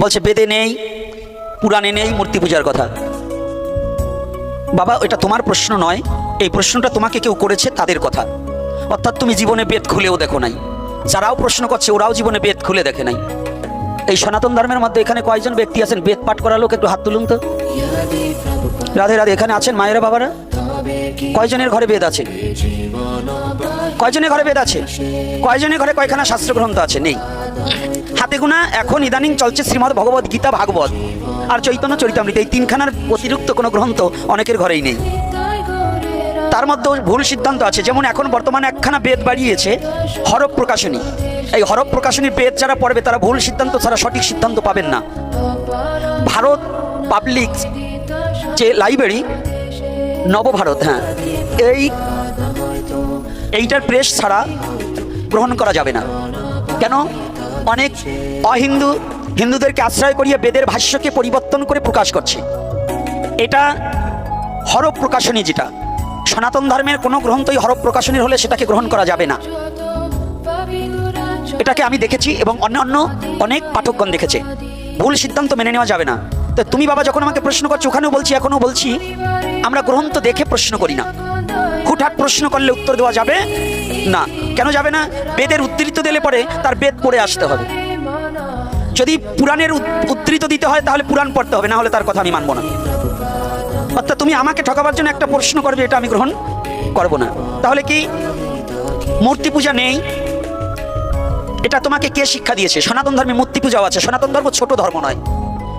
বলছে, বেদে নেই, পুরাণে নেই, মূর্তি পূজার কথা। বাবা এটা তোমার প্রশ্ন নয়, এই প্রশ্নটা তোমাকে কেউ করেছে তাদের কথা। অর্থাৎ তুমি জীবনে বেদ খুলেও দেখো নাই। যারাও প্রশ্ন করছে, ওরাও জীবনে বেদ খুলে দেখে নাই। এই সনাতন ধর্মের মধ্যে এখানে কয়েকজন ব্যক্তি আছেন? বেদ পাঠ করা লোক, একটু হাত তুলুন তো। রাধে রাধে, এখানে আছেন মায়েরা, বাবারা? কয়জনের ঘরে বেদ আছে? কয়জনের ঘরে বেদ আছে? কয়জনের ঘরে কয়খানা শাস্ত্র গ্রন্থ আছে? নেই। হাতে গোনা এখন ইদানিং চলছে শ্রীমদ ভগবত গীতা, ভাগবত। আর চৈতন্য চরিতামৃত, এই তিনখানার অতিরিক্ত কোনো গ্রন্থ অনেকের ঘরেই নেই। তার মধ্যেও ভুল সিদ্ধান্ত আছে। যেমন এখন বর্তমানে একখানা বেদ বাড়িয়েছে হরফ প্রকাশনী। এই হরফ প্রকাশনীর বেদ যারা পড়বে, তারা ভুল সিদ্ধান্ত ছাড়া সঠিক সিদ্ধান্ত পাবেন না। ভারত পাবলিক যে লাইব্রেরি, নবভারত হ্যাঁ এই, এইটার প্রেস ছাড়া গ্রহণ করা যাবে না। কেন? অনেক অহিন্দু হিন্দুদেরকে আশ্রয় করিয়ে বেদের ভাষ্যকে পরিবর্তন করে প্রকাশ করছে। এটা হরফ প্রকাশনী যেটা। সনাতন ধর্মের কোনো গ্রন্থই হরফ প্রকাশনীর হলে সেটাকে গ্রহণ করা যাবে না। এটাকে আমি দেখেছি এবং অন্যান্য অনেক পাঠকগণ দেখেছে। ভুল সিদ্ধান্ত মেনে নেওয়া যাবে না। তো তুমি বাবা যখন আমাকে প্রশ্ন করছ, ওখানেও বলছি, এখনও বলছি, আমরা গ্রন্থ দেখে প্রশ্ন করি না। হুটহাট প্রশ্ন করলে উত্তর দেওয়া যাবে? না। কেন যাবে না? বেদের উদ্ধৃত দিলে পরে তার বেদ পড়ে আসতে হবে। যদি পুরাণের উদ- উদ্ধৃত দিতে হয়, তাহলে পুরাণ পড়তে হবে, না হলে তার কথা আমি মানবো না। অর্থাৎ তুমি আমাকে ঠকাবার জন্য একটা প্রশ্ন করবে, এটা আমি গ্রহণ করব না। তাহলে কি? মূর্তি পূজা নেই। এটা তোমাকে কে শিক্ষা দিয়েছে? সনাতন ধর্মে মূর্তি পূজাও আছে। সনাতন ধর্ম ছোট ধর্ম নয়।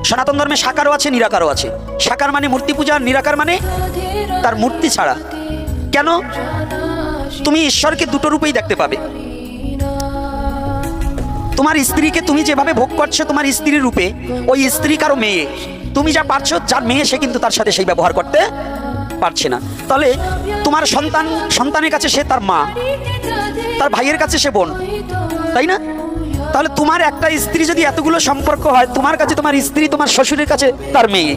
সনাতন ধর্মে সাকারও আছে, নিরাকারও আছে। সাকার মানে মূর্তি পূজা নিরাকার মানে তার মূর্তি ছাড়া। কেন? তুমি ঈশ্বরকে দুটো রূপেই দেখতে পাবে। তোমার স্ত্রীকে তুমি যেভাবে ভোগ করছ, তোমার স্ত্রীর রূপে, ওই স্ত্রী কারও মেয়ে। তুমি যা পারছ, যার মেয়ে সে কিন্তু তার সাথে সেই ব্যবহার করতে পারছে না। তাহলে তোমার সন্তান, সন্তানের কাছে সে তার মা, তার ভাইয়ের কাছে সে বোন, তাই না? তাহলে তোমার একটা স্ত্রী যদি এতগুলো সম্পর্ক হয়, তোমার কাছে তোমার স্ত্রী, তোমার শ্বশুরের কাছে তার মেয়ে।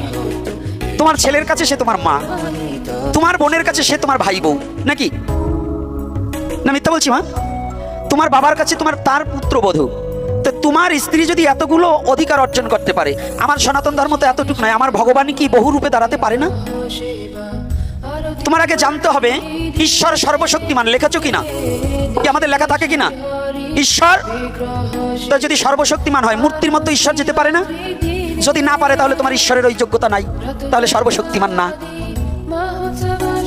তোমার ছেলের কাছে সে তোমার মা, তোমার বোনের কাছে সে তোমার ভাই বউ, নাকি? না, মিথ্যা বলছি, মা। তোমার বাবার কাছে তোমার তার পুত্রবধূ। তো তোমার স্ত্রী যদি এতগুলো অধিকার অর্জন করতে পারে, আমার সনাতন ধর্ম তো এতটুকু নয়, আমার ভগবান কি বহু রূপে দাঁড়াতে পারে না? তোমার আগে জানতে হবে, ঈশ্বর সর্বশক্তিমান, লেখেছো কিনা? কি আমাদের লেখা থাকে কিনা? ঈশ্বর? যদি সর্বশক্তিমান হয়, মূর্তির মতো ঈশ্বর যেতে পারে না? যদি না পারে তাহলে তোমার ঈশ্বরের ওই যোগ্যতা নাই। তাহলে সর্বশক্তিমান না।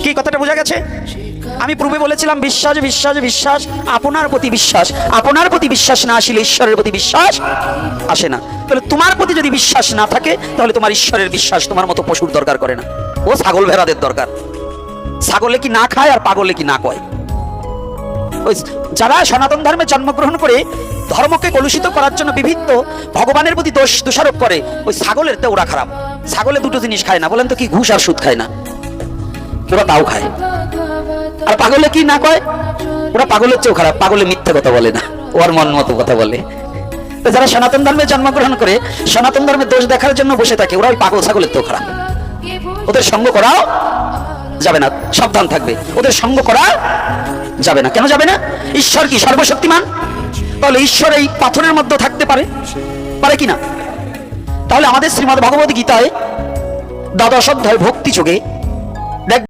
কি কথাটা বোঝা গেছে? আমি পূর্বে বলেছিলাম, বিশ্বাস বিশ্বাস বিশ্বাস, আপনার প্রতি বিশ্বাস, আপনার প্রতি বিশ্বাস না আসলে ঈশ্বরের প্রতি বিশ্বাস আসে না। তাহলে তোমার প্রতি যদি বিশ্বাস না থাকে, তাহলে তোমার ঈশ্বরের বিশ্বাস তোমার মতো পশুর দরকার করে না। ও ছাগল ভেড়াদের দরকার। ছাগলে কি না খায় আর পাগলে কি না কয়? যারা সনাতন ধর্মে জন্মগ্রহণ করে ধর্মকে কলুষিত করার জন্য বিভিন্ন ভগবানের প্রতি দোষ দোষারোপ করে, ওই ছাগলের তো ওরা খারাপ। ছাগলে দুটো জিনিস খায় না, বলেন তো কি, ঘুষ আর সুদ খায় না। ওরা তাও খায়। আর পাগলে কি না কয়? ওরা পাগলের চেয়েও খারাপ, পাগলে মিথ্যে কথা বলে না ওর মন মতো কথা বলে। তো যারা সনাতন ধর্মে জন্মগ্রহণ করে, সনাতন ধর্মের দোষ দেখার জন্য বসে থাকে, ওরা ওই পাগল ছাগলের তো খারাপ। ওদের সঙ্গ করাও যাবে না, সাবধান থাকবে। ওদের সঙ্গ করা যাবে না। কেন যাবে না? ঈশ্বর কি সর্বশক্তিমান? তাহলে ঈশ্বর এই পাথরের মধ্যে থাকতে পারে? পারে কি না? তাহলে আমাদের শ্রীমদ ভগবত গীতায় দ্বাদশ অধ্যায় ভক্তি যোগে